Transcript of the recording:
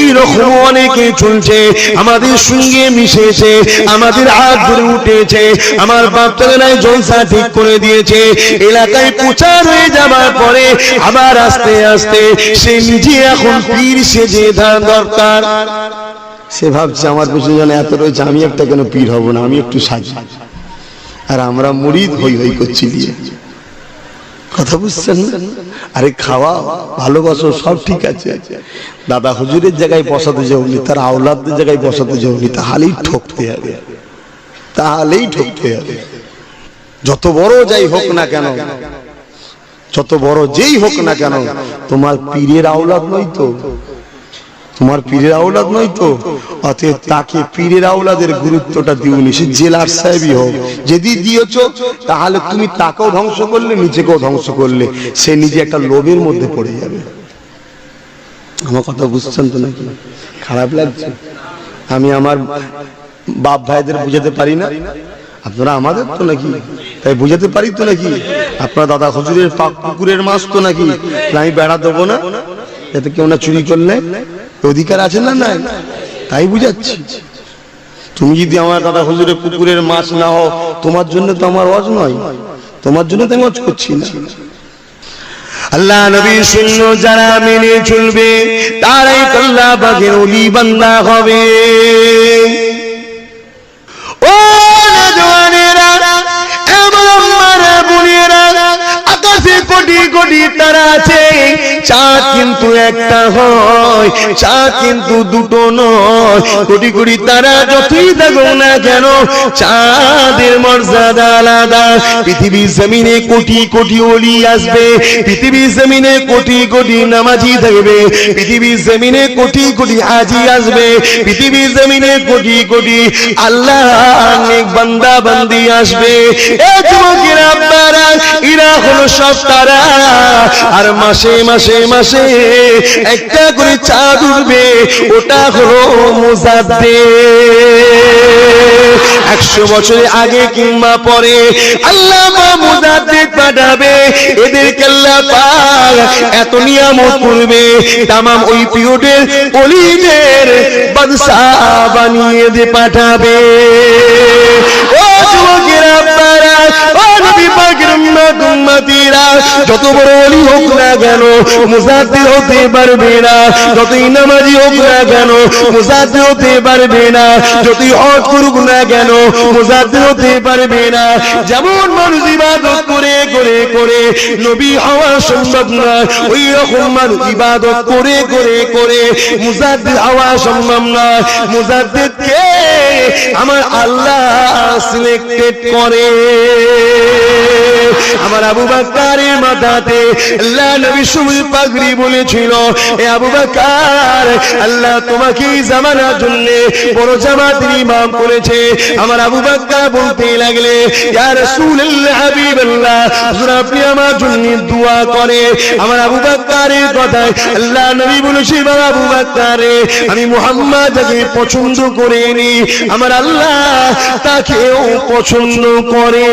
এই রকম অনেকে চলছে, আমাদের সঙ্গে মিশেছে, আমাদের হাত ধরে উঠেছে, আমার বাপটাকে জলসা ঠিক করে দিয়েছে, এলাকায় প্রচার হয়ে যাবার পরে আবার আস্তে আস্তে সে নিজে এখন পীর সেজে ধার দরকার। সে ভাবছে, আমার পেছনে যেন এত রয়েছে, আমি একটা কেন পীর হব না, আমি একটু সাজি। আর আমরা মুড়িদ হই হই করছি দিয়ে কথা বুঝছেন আরে খাওয়া, ভালোবাসো, সব ঠিক আছে। দাদা হুজুরের জায়গায় বসাতে যাওনি তার আওলাদের জায়গায় বসাতে যাওনি তাহলেই ঠকতে হবে। তাহলেই ঠকতে হবে। যত বড় যাই হোক না কেন, যত বড় যেই হোক না কেন, তোমার পীরের আওলাদ নয় তো। তোমার পীরের আওলাদ নয় তো? অতএব তাকে পীরের আওলাদের গুরুত্বটা দিওনি সে জেলার সাহেবই হোক, যদি দিয়েছ, তাহলে তুমি তাকেও ধ্বংস করলে, নিজেকেও ধ্বংস করলে। সে নিজে একটা লোভের মধ্যে পড়ে যাবে। আমার কথা বুঝছেন তো নাকি? খারাপ লাগছে? আমি আমার বাপ ভাইদের বুঝাতে পারি না? আপনারা আমাদের তো নাকি? তাই বুঝাতে পারি তো নাকি? আপনার দাদা হুজুরের পাক পুকুরের মাছ তো নাকি? আমি বেড়া দেবো না? যাতে কেউ না চুরি করলে অধিকার আছে না নাই? তাই বুঝাচ্ছি। তুমি যদি আমার দাদা হুজুরে পুকুরের মাছ না হও, তোমার জন্য তো আমার অজ নয়। তোমার জন্য তো আমি অজ করছি না। আল্লাহ নবী শূন্য যারা মেনে চলবে, তারাই কল্লা বাঘের অলি বান্দা হবে। কোটি তারা আছে চাঁদ কিন্তু একটা হয় চাঁদ কিন্তু দুটো নয়। কোটি কোটি তারা যতই থাকুক না কেন, চাঁদের মর্যাদা আলাদা। পৃথিবীর জমিনে কোটি কোটি অলি আসবে, পৃথিবীর জমিনে কোটি কোটি নামাজি থাকবে। পৃথিবীর জমিনে কোটি কোটি হাজি আসবে, পৃথিবীর জমিনে কোটি কোটি আল্লাহ নেক বান্দা বান্দি আসবে। এ যুবকেরা আপনারা এরা হলো সব তারা। আর মাসে মাসে মাসে একটা করে চাঁদ উঠবে, ওটা হলো মুজাদ্দে একশো বছরের আগে কিংবা পরে আল্লাহ মুজাদ্দিদ পাঠাবে এদের কেল্লা পাক এত নিয়ামত করবে, তামাম ওই পিরিয়ডের অলিদের বাদশাহ বানিয়ে দিয়ে পাঠাবে। যত বড় অলি হোক না কেন, মুজাদ্দিদ হতে পারবে না। যতই নামাজি হোক না কেন, মুজাদ্দিদ হতে পারবে না। যতই হজ করুক না কেন, মুজাদ্দিদ হতে পারবে না। যেমন মানুষ ইবাদত করে করে করে, নবী হওয়া সম্ভব না। ওই রকম মানুষ ইবাদত করে করে করে, মুজাদ্দিদ হওয়া সম্ভব না। মুজাদ্দিদকে আমার আল্লাহ সিলেক্টেড করে। আবু বাক্কারের মাথাতে নবী পাগড়ি বলেছিল আমার আবু বাক্কার বলতে লাগলে আপনি আমার জন্য দোয়া করে আমার আবু বাক্কারের কথায় আল্লাহ নবী বলেছে বাবা আবু বাক্কারে, আমি মুহাম্মদ পছন্দ করে নি আমার আল্লাহ তাকেও পছন্দ করে।